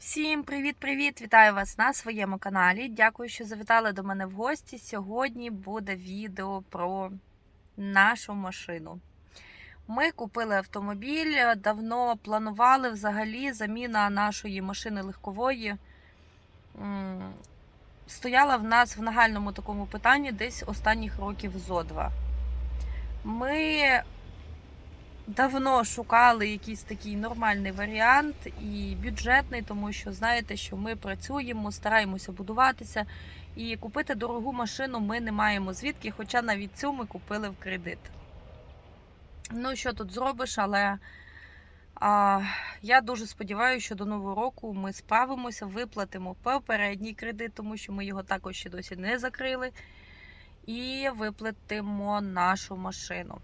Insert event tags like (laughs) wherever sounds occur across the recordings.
Всім привіт-привіт! Вітаю вас на своєму каналі. Дякую, що завітали до мене в гості. Сьогодні буде відео про нашу машину. Ми купили автомобіль, давно планували взагалі заміна нашої машини легкової. Стояла в нас в нагальному такому питанні десь останніх років зо два. Ми давно шукали якийсь такий нормальний варіант і бюджетний, тому що знаєте, що ми працюємо, стараємося будуватися. І купити дорогу машину ми не маємо звідки, хоча навіть цю ми купили в кредит. Ну, що тут зробиш, але а, я дуже сподіваюся, що до нового року ми справимося, виплатимо попередній кредит, тому що ми його також ще досі не закрили. І виплатимо нашу машину.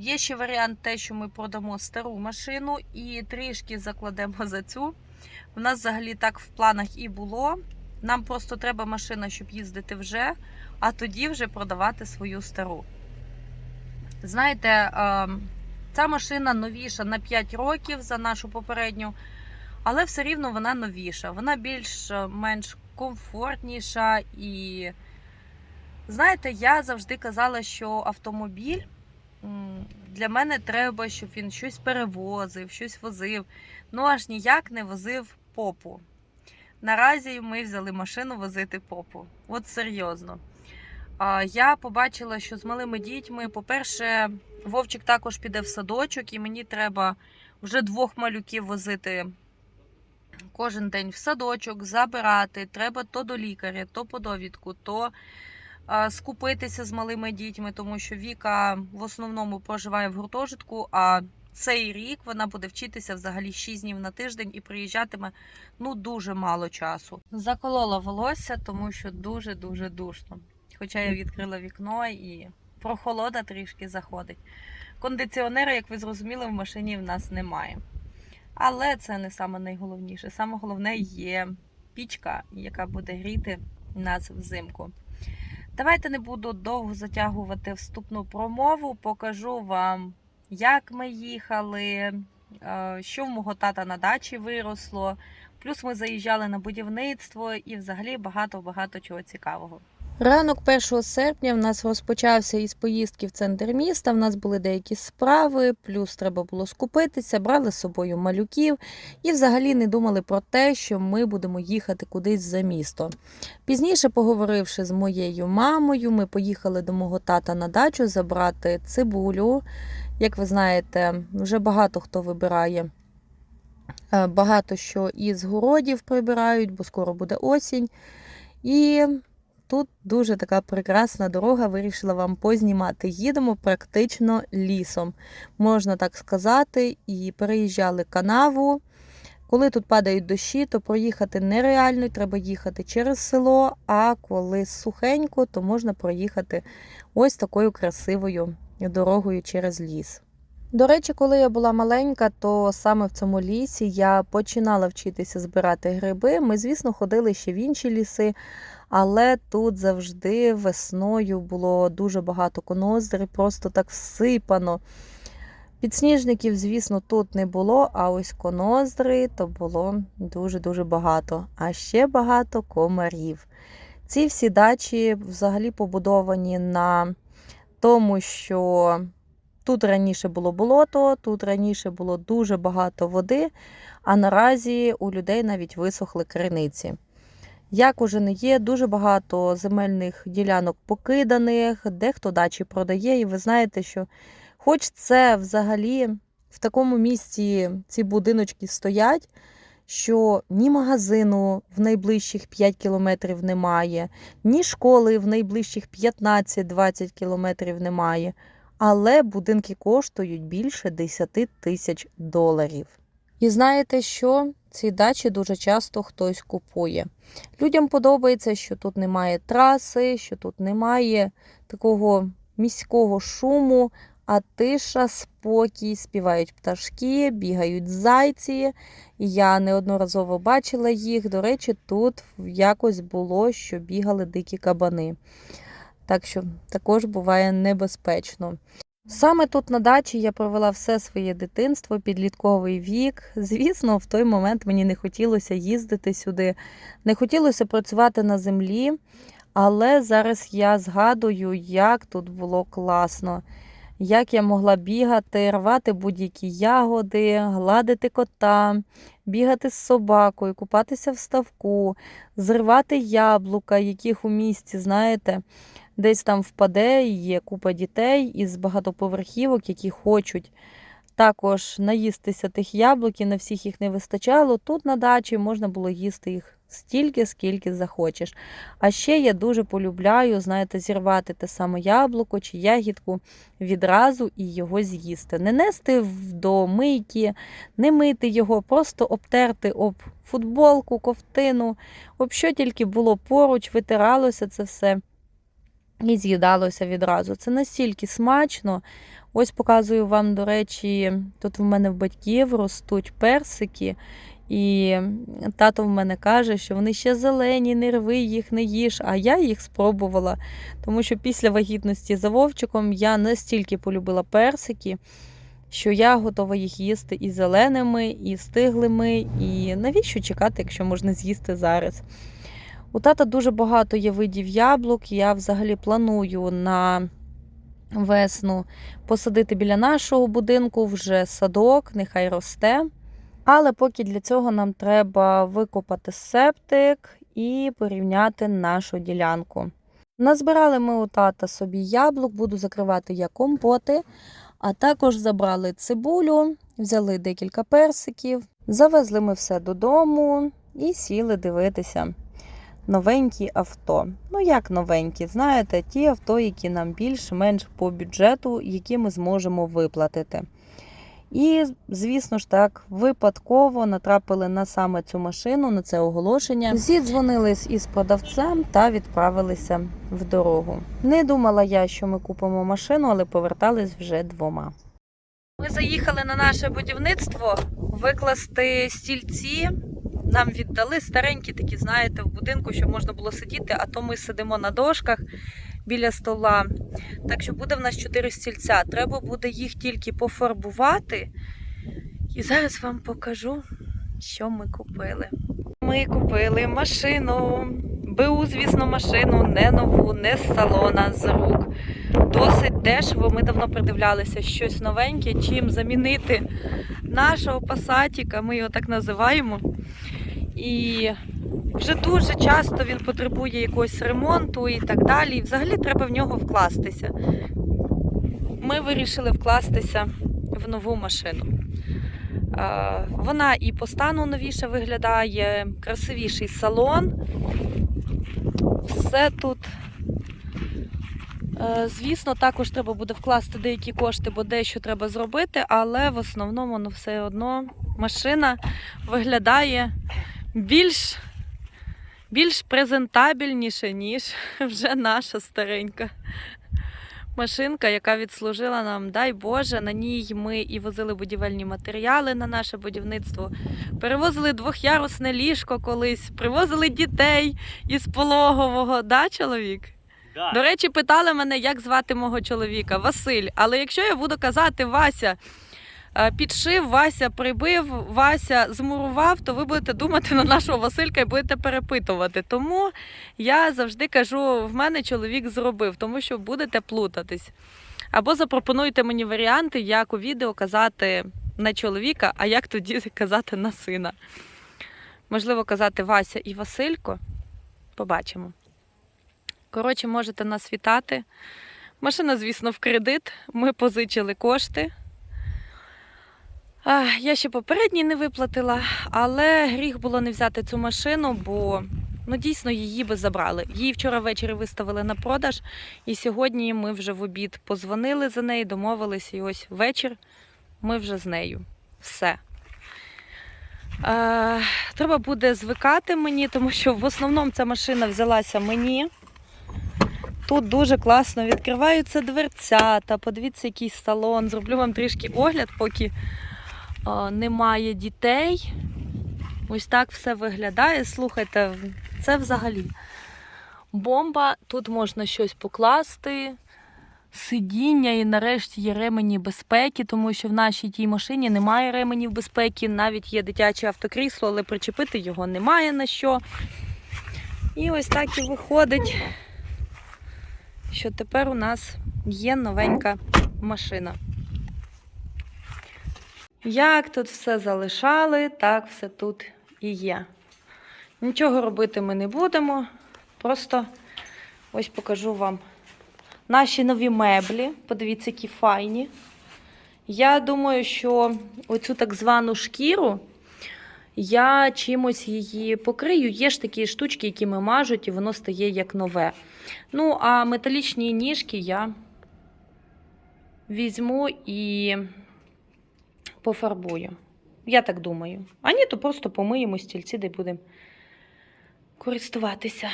Є ще варіант те, що ми продамо стару машину і трішки закладемо за цю. У нас взагалі так в планах і було. Нам просто треба машина, щоб їздити вже, а тоді вже продавати свою стару. Знаєте, е, ця машина новіша на 5 років за нашу попередню, але все рівно вона новіша. Вона більш-менш комфортніша. І знаєте, я завжди казала, що автомобіль. Для мене треба, щоб він щось перевозив, щось возив. Ну аж ніяк не возив попу. Наразі ми взяли машину возити попу. От серйозно. Я побачила, що з малими дітьми, по-перше, Вовчик також піде в садочок, і мені треба вже двох малюків возити кожен день в садочок, забирати. Треба то до лікаря, то по довідку, то скупитися з малими дітьми, тому що Віка в основному проживає в гуртожитку. А цей рік вона буде вчитися взагалі 6 днів на тиждень і приїжджатиме ну дуже мало часу. Заколола волосся, тому що дуже дуже душно. Хоча я відкрила вікно і прохолода трішки заходить. Кондиціонера, як ви зрозуміли, в машині в нас немає. Але це не саме найголовніше. Саме головне є пічка, яка буде гріти нас взимку. Давайте не буду довго затягувати вступну промову. Покажу вам, як ми їхали, е, що в мого тата на дачі виросло. Плюс ми заїжджали на будівництво і взагалі багато-багато чого цікавого. Ранок 1 серпня в нас розпочався із поїздки в центр міста. В нас були деякі справи, плюс треба було скупитися, брали з собою малюків і взагалі не думали про те, що ми будемо їхати кудись за місто. Пізніше, поговоривши з моєю мамою, ми поїхали до мого тата на дачу забрати цибулю. Як ви знаєте, вже багато хто вибирає. е, Багато що із городів прибирають, бо скоро буде осінь. І тут дуже така прекрасна дорога, вирішила вам познімати. Їдемо практично лісом, можна так сказати, і переїжджали канаву. Коли тут падають дощі, то проїхати нереально, треба їхати через село. А коли сухенько, то можна проїхати ось такою красивою дорогою через ліс. До речі, коли я була маленька, то саме в цьому лісі я починала вчитися збирати гриби. Ми, звісно, ходили ще в інші ліси, але тут завжди весною було дуже багато коноздрів, просто так всипано. Підсніжників, звісно, тут не було, а ось коноздри то було дуже-дуже багато. А ще багато комарів. Ці всі дачі взагалі побудовані на тому, що тут раніше було болото, тут раніше було дуже багато води, а наразі у людей навіть висохли криниці. Як уже не є, дуже багато земельних ділянок покиданих, дехто дачі продає, і ви знаєте, що Хоч це взагалі в такому місці ці будиночки стоять, що ні магазину в найближчих 5 кілометрів немає, ні школи в найближчих 15-20 кілометрів немає, але будинки коштують більше 10 тисяч доларів. І знаєте що? Ці дачі дуже часто хтось купує. Людям подобається, що тут немає траси, що тут немає такого міського шуму, а тиша, спокій, співають пташки, бігають зайці. Я неодноразово бачила їх. До речі, тут якось було, що бігали дикі кабани. Так що також буває небезпечно. Саме тут на дачі я провела все своє дитинство, підлітковий вік. Звісно, в той момент мені не хотілося їздити сюди, не хотілося працювати на землі, але зараз я згадую, як тут було класно, як я могла бігати, рвати будь-які ягоди, гладити кота, бігати з собакою, купатися в ставку, зривати яблука, яких у місті, знаєте, десь там впаде, є купа дітей із багатоповерхівок, які хочуть також наїстися тих яблук, і на всіх їх не вистачало. Тут на дачі можна було їсти їх стільки, скільки захочеш. А ще я дуже полюбляю, знаєте, зірвати те саме яблуко чи ягідку відразу і його з'їсти. Не нести до мийки, не мити його, просто обтерти об футболку, ковтину, об що тільки було поруч, витиралося це все і з'їдалося відразу. Це настільки смачно. Ось показую вам, до речі, тут в мене в батьків ростуть персики, і тато в мене каже, що вони ще зелені, не рви їх, не їж. А я їх спробувала, тому що після вагітності за вовчиком я настільки полюбила персики, що я готова їх їсти і зеленими, і стиглими. І навіщо чекати, якщо можна з'їсти зараз? У тата дуже багато є видів яблук. Я взагалі планую на весну посадити біля нашого будинку вже садок, нехай росте. Але поки для цього нам треба викопати септик і порівняти нашу ділянку. Назбирали ми у тата собі яблук, буду закривати я компоти, а також забрали цибулю, взяли декілька персиків, завезли ми все додому і сіли дивитися новенькі авто. Ну, як новенькі, знаєте, ті авто, які нам більш-менш по бюджету, які ми зможемо виплатити. І, звісно ж так, випадково натрапили на саме цю машину, на це оголошення. Зідзвонились із продавцем та відправилися в дорогу. Не думала я, що ми купимо машину, але повертались вже двома. Ми заїхали на наше будівництво викласти стільці. Нам віддали старенькі такі, знаєте, в будинку, щоб можна було сидіти, а то ми сидимо на дошках біля стола. Так що буде в нас чотири стільця. Треба буде їх тільки пофарбувати. І зараз вам покажу, що ми купили. Ми купили машину. БУ, звісно, машину, не нову, не з салона, з рук. Досить дешево. Ми давно придивлялися щось новеньке, чим замінити нашого пасатіка, ми його так називаємо. І вже дуже часто він потребує якогось ремонту і так далі. І взагалі треба в нього вкластися. Ми вирішили вкластися в нову машину. Е, Вона і по стану новіше виглядає, красивіший салон. Все тут. Е, Звісно, також треба буде вкласти деякі кошти, бо дещо треба зробити, але в основному ну, все одно машина виглядає більш, більш презентабельніше, ніж (laughs) вже наша старенька машинка, яка відслужила нам, дай Боже, на ній ми і возили будівельні матеріали на наше будівництво, перевозили двохярусне ліжко колись, привозили дітей із пологового, да, чоловік? Да. До речі, питали мене, як звати мого чоловіка Василь. Але якщо я буду казати Вася підшив, Вася прибив, Вася змурував, то ви будете думати на нашого Василька і будете перепитувати. Тому я завжди кажу: в мене чоловік зробив, тому що будете плутатись. Або запропонуйте мені варіанти, як у відео казати на чоловіка, а як тоді (laughs) казати на сина. Можливо, казати Вася і Василько. Побачимо. Коротше, можете нас вітати. Машина, звісно, в кредит. Ми позичили кошти. Я ще попередній не виплатила, але гріх було не взяти цю машину, бо ну, дійсно її би забрали. Її вчора ввечері виставили на продаж, і сьогодні ми вже в обід позвонили за неї, домовилися, і ось вечір ми вже з нею. Все. Е, треба буде звикати мені, тому що в основному ця машина взялася мені. Тут дуже класно відкриваються дверцята. Подивіться, який салон. Зроблю вам трішки огляд, поки немає дітей. Ось так все виглядає. Слухайте, це взагалі бомба. Тут можна щось покласти. сидіння і нарешті є ремені безпеки, тому що в нашій тій машині немає ременів безпеки, навіть є дитяче автокрісло, але причепити його немає на що. І ось так і виходить, що тепер у нас є новенька машина. Як тут все залишали, так все тут і є. Нічого робити ми не будемо. Просто ось покажу вам наші нові меблі. Подивіться, які файні. Я думаю, що оцю так звану шкіру я чимось її покрию. Є ж такі штучки, які ми мажуть, і воно стає як нове. Ну, а металічні ніжки я візьму і пофарбую. Я так думаю. А ні, то просто помиємо стільці, де будемо користуватися.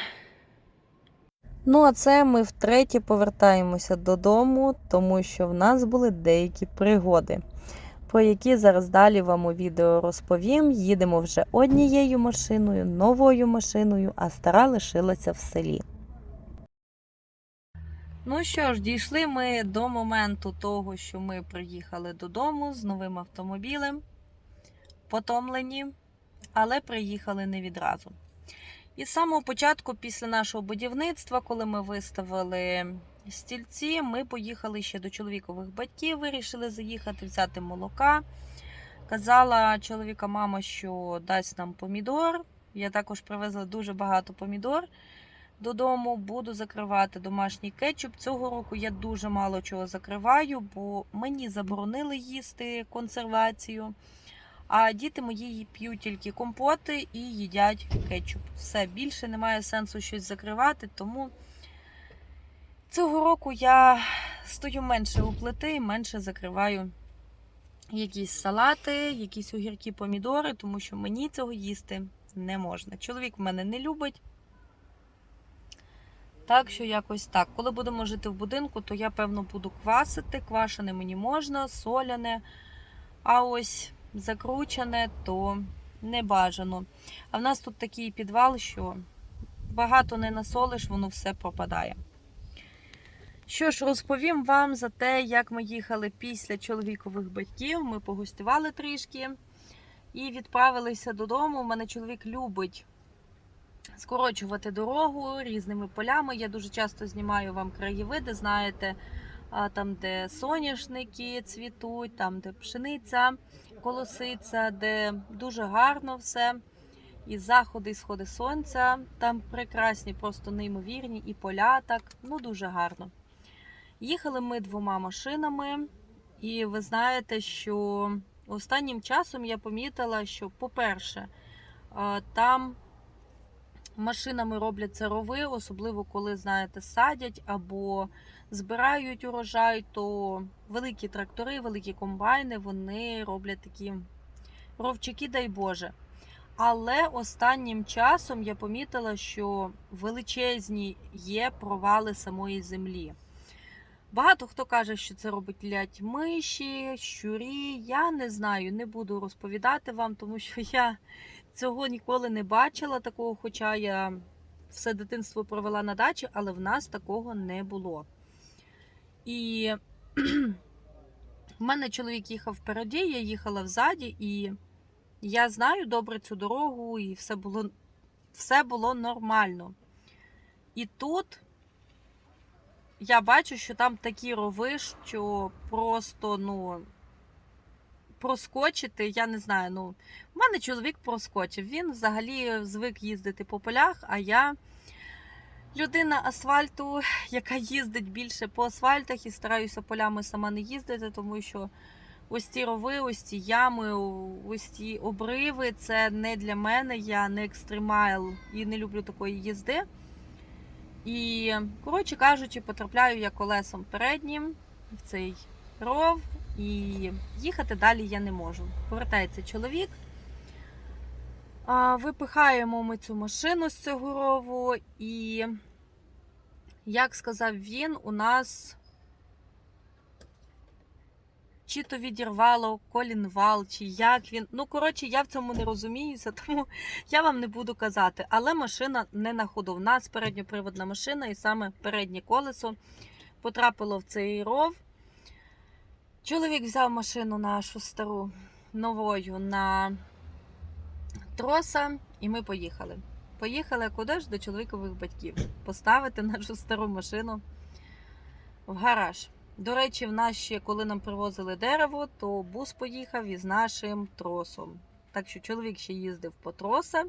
Ну, а це ми втретє повертаємося додому, тому що в нас були деякі пригоди, про які зараз далі вам у відео розповім. Їдемо вже однією машиною, новою машиною, а стара лишилася в селі. Ну що ж, дійшли ми до моменту того, що ми приїхали додому з новим автомобілем, потомлені, але приїхали не відразу. І з самого початку, після нашого будівництва, коли ми виставили стільці, ми поїхали ще до чоловікових батьків, вирішили заїхати, взяти молока. Казала чоловіка мама, що дасть нам помідор. Я також привезла дуже багато помідор додому. Буду закривати домашній кетчуп. Цього року я дуже мало чого закриваю, бо мені заборонили їсти консервацію. А діти мої п'ють тільки компоти і їдять кетчуп. Все більше немає сенсу щось закривати, тому цього року я стою менше у плити і менше закриваю якісь салати, якісь огірки, помідори, тому що мені цього їсти не можна. Чоловік мене не любить. Так що якось так. Коли будемо жити в будинку, то я, певно, буду квасити. Квашене мені можна, соляне. А ось закручене, то не бажано. А в нас тут такий підвал, що багато не насолиш, воно все пропадає. Що ж, розповім вам за те, як ми їхали після чоловікових батьків. Ми погостювали трішки і відправилися додому. У мене чоловік любить скорочувати дорогу різними полями. Я дуже часто знімаю вам краєвиди, знаєте, там, де соняшники цвітуть, там, де пшениця колоситься, де дуже гарно все. І заходи, і сходи сонця. Там прекрасні, просто неймовірні, і поля так, ну дуже гарно. Їхали ми двома машинами, і ви знаєте, що останнім часом я помітила, що, по-перше, там машинами робляться рови, особливо коли, знаєте, садять або збирають урожай, то великі трактори, великі комбайни, вони роблять такі ровчики, дай Боже. Але останнім часом я помітила, що величезні є провали самої землі. Багато хто каже, що це робить лять миші, щурі. Я не знаю, не буду розповідати вам, тому що я цього ніколи не бачила такого, хоча я все дитинство провела на дачі, але в нас такого не було. І (clears throat) в мене чоловік їхав впереді, я їхала взаді, і я знаю добре цю дорогу, і все було, все було нормально. І тут я бачу, що там такі рови, що просто, ну, проскочити, я не знаю, ну, в мене чоловік проскочив. Він взагалі звик їздити по полях, а я людина асфальту, яка їздить більше по асфальтах і стараюся полями сама не їздити, тому що ось ці рови, ось ці ями, ось ці обриви це не для мене. Я не екстремайл і не люблю такої їзди. І, коротше кажучи, потрапляю я колесом переднім в цей ров, і їхати далі я не можу. Повертається чоловік. Випихаємо ми цю машину з цього рову, і, як сказав він, у нас чи то відірвало колінвал, чи як він. Ну, коротше, я в цьому не розуміюся, (laughs) тому я вам не буду казати. Але машина не на ходу. У нас передньоприводна машина, і саме переднє колесо потрапило в цей ров. Чоловік взяв машину нашу стару новою на троса, і ми поїхали. Поїхали куди ж до чоловікових батьків поставити нашу стару машину в гараж. До речі, в нас ще, коли нам привозили дерево, то бус поїхав із нашим тросом. Так що чоловік ще їздив по троса,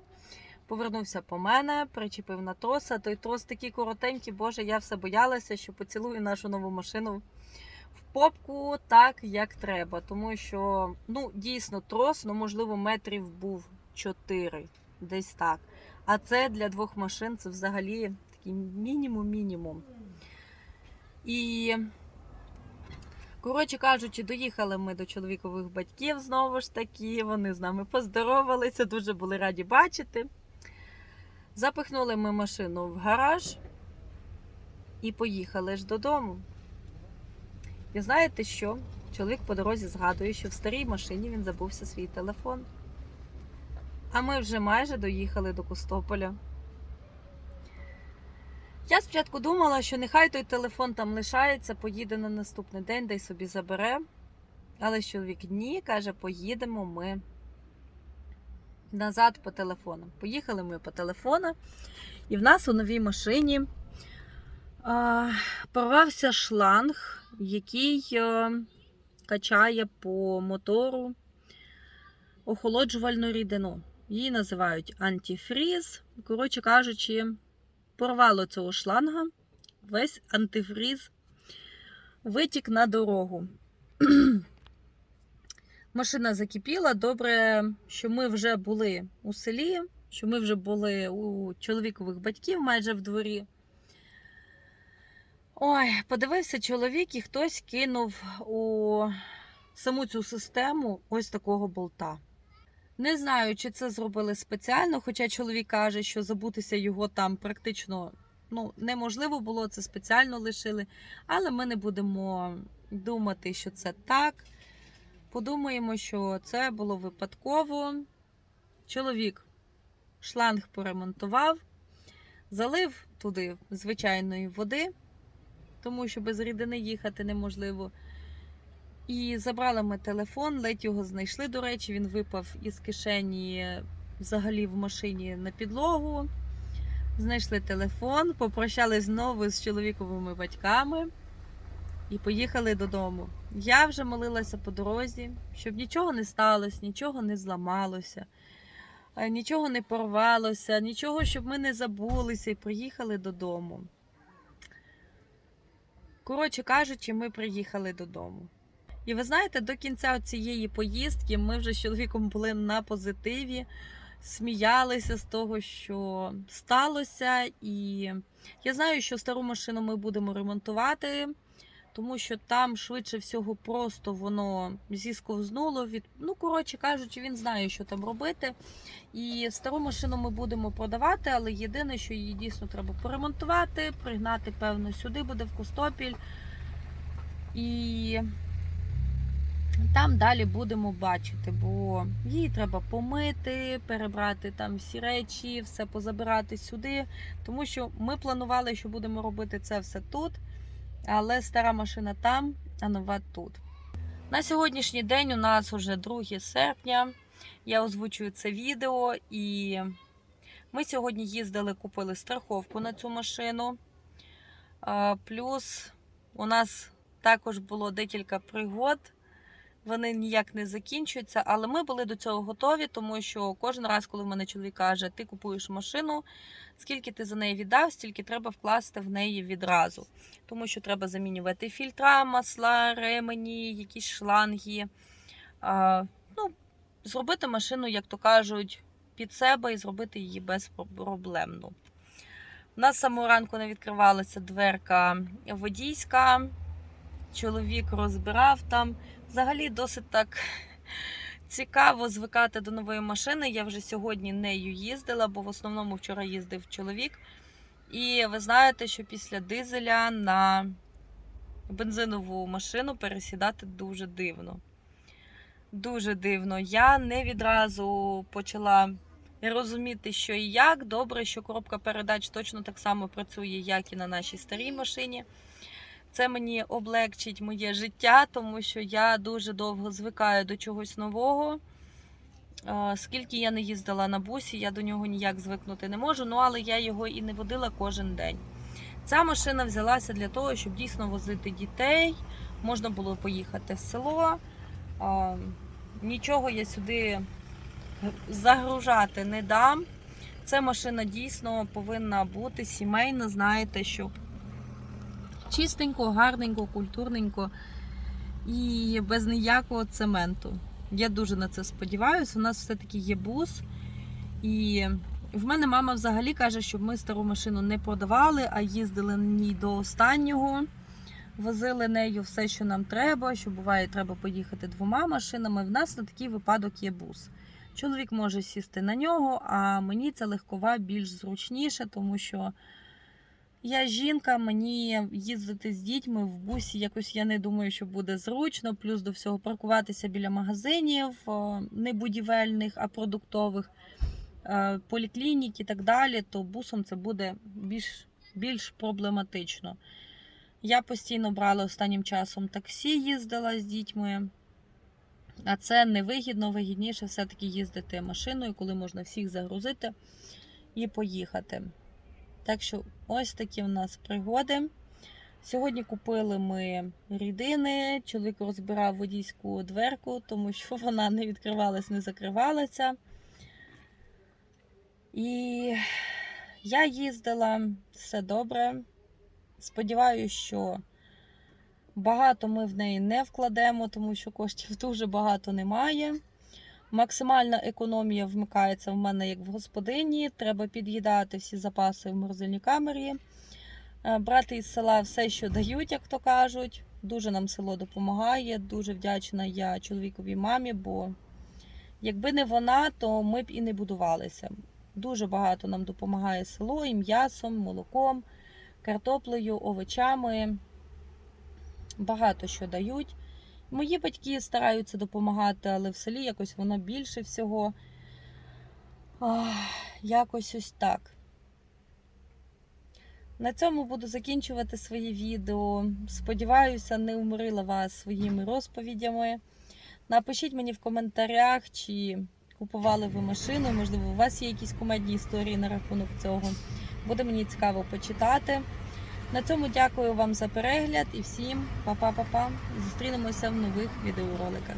повернувся по мене, причепив на троса. Той трос такий коротенький, боже, я все боялася, що поцілую нашу нову машину попку так, як треба. Тому що, ну, дійсно, трос, ну, можливо, метрів був 4, десь так. А це для двох машин це взагалі такий мінімум-мінімум. І, коротше кажучи, доїхали ми до чоловікових батьків знову ж таки. Вони з нами поздоровалися, дуже були раді бачити. Запихнули ми машину в гараж і поїхали ж додому. І знаєте що? Чоловік по дорозі згадує, що в старій машині він забувся свій телефон. А ми вже майже доїхали до Костополя. Я спочатку думала, що нехай той телефон там лишається, поїде на наступний день, дай собі забере. Але чоловік ні, каже, поїдемо ми назад по телефону. Поїхали ми по телефону, і в нас у новій машині порвався шланг, який качає по мотору охолоджувальну рідину. Її називають антифріз. Коротше кажучи, порвало цього шланга, весь антифріз витік на дорогу. (clears throat) Машина закипіла. Добре, що ми вже були у селі, що ми вже були у чоловікових батьків майже в дворі. Ой, подивився чоловік, і хтось кинув у саму цю систему ось такого болта. Не знаю, чи це зробили спеціально, хоча чоловік каже, що забутися його там практично ну, неможливо було, це спеціально лишили. Але ми не будемо думати, що це так. Подумаємо, що це було випадково. Чоловік шланг поремонтував, залив туди звичайної води, тому що без рідини їхати неможливо. І забрали ми телефон, ледь його знайшли. До речі, він випав із кишені взагалі в машині на підлогу. Знайшли телефон, попрощались знову з чоловіковими батьками і поїхали додому. Я вже молилася по дорозі, щоб нічого не сталося, нічого не зламалося, нічого не порвалося, нічого, щоб ми не забулися і приїхали додому. Коротше кажучи, ми приїхали додому. І ви знаєте, до кінця цієї поїздки ми вже з чоловіком були на позитиві, сміялися з того, що сталося. І я знаю, що стару машину ми будемо ремонтувати, тому що там швидше всього просто воно зісковзнуло від. Ну, коротше кажучи, він знає, що там робити. І стару машину ми будемо продавати, але єдине, що її дійсно треба поремонтувати, пригнати, певно, сюди буде в Костопіль. І там далі будемо бачити, бо її треба помити, перебрати там всі речі, все позабирати сюди. Тому що ми планували, що будемо робити це все тут, але стара машина там, а нова тут. На сьогоднішній день у нас вже 2 серпня. Я озвучую це відео, і ми сьогодні їздили, купили страховку на цю машину. Плюс у нас також було декілька пригод вони ніяк не закінчуються. Але ми були до цього готові, тому що кожен раз, коли в мене чоловік каже, ти купуєш машину, скільки ти за неї віддав, стільки треба вкласти в неї відразу. Тому що треба замінювати фільтра, масла, ремені, якісь шланги. А, ну, Зробити машину, як то кажуть, під себе і зробити її безпроблемну. У нас з самого ранку не відкривалася дверка водійська. Чоловік розбирав там. Взагалі досить так цікаво звикати до нової машини. Я вже сьогодні нею їздила, бо в основному вчора їздив чоловік. І ви знаєте, що після дизеля на бензинову машину пересідати дуже дивно. Дуже дивно. Я не відразу почала розуміти, що і як. Добре, що коробка передач точно так само працює, як і на нашій старій машині. Це мені облегчить моє життя, тому що я дуже довго звикаю до чогось нового. Е, Скільки я не їздила на бусі, я до нього ніяк звикнути не можу, ну але я його і не водила кожен день. Ця машина взялася для того, щоб дійсно возити дітей. Можна було поїхати в село. Нічого я сюди загружати не дам. Ця машина дійсно повинна бути сімейна, знаєте, щоб чистенько, гарненько, культурненько і без ніякого цементу. Я дуже на це сподіваюся. У нас все-таки є бус. І в мене мама взагалі каже, щоб ми стару машину не продавали, а їздили на ній до останнього. Возили нею все, що нам треба. Що буває, треба поїхати двома машинами. В нас на такий випадок є бус. Чоловік може сісти на нього, а мені це легкова більш зручніше, тому що я жінка, мені їздити з дітьми в бусі якось я не думаю, що буде зручно. Плюс до всього паркуватися біля магазинів, не будівельних, а продуктових, е, поліклінік і так далі, то бусом це буде більш, більш проблематично. Я постійно брала останнім часом таксі, їздила з дітьми. А це невигідно, вигідніше все-таки їздити машиною, коли можна всіх загрузити і поїхати. Так що ось такі в нас пригоди. Сьогодні купили ми рідини. Чоловік розбирав водійську дверку, тому що (laughs) вона не відкривалась, не закривалася. І я їздила, все добре. Сподіваюся, що багато ми в неї не вкладемо, тому що коштів (laughs) дуже багато немає. Максимальна економія вмикається в мене як в господині. Треба під'їдати всі запаси в морозильній камері, Е, брати із села все, що дають, як то кажуть. Дуже нам село допомагає. Дуже вдячна я чоловіковій мамі, бо якби не вона, то ми б і не будувалися. Дуже багато нам допомагає село і м'ясом, молоком, картоплею, овочами. Багато що дають. Мої батьки стараються допомагати, але в селі якось воно більше всього. Ах, якось ось так. На цьому буду закінчувати своє відео. Сподіваюся, не уморила вас своїми розповідями. Напишіть мені в коментарях, чи купували ви машину, можливо, у вас є якісь кумедні історії на рахунок цього. Буде мені цікаво почитати. На цьому дякую вам за перегляд і всім па-па-па-па. Зустрінемося в нових відеороликах.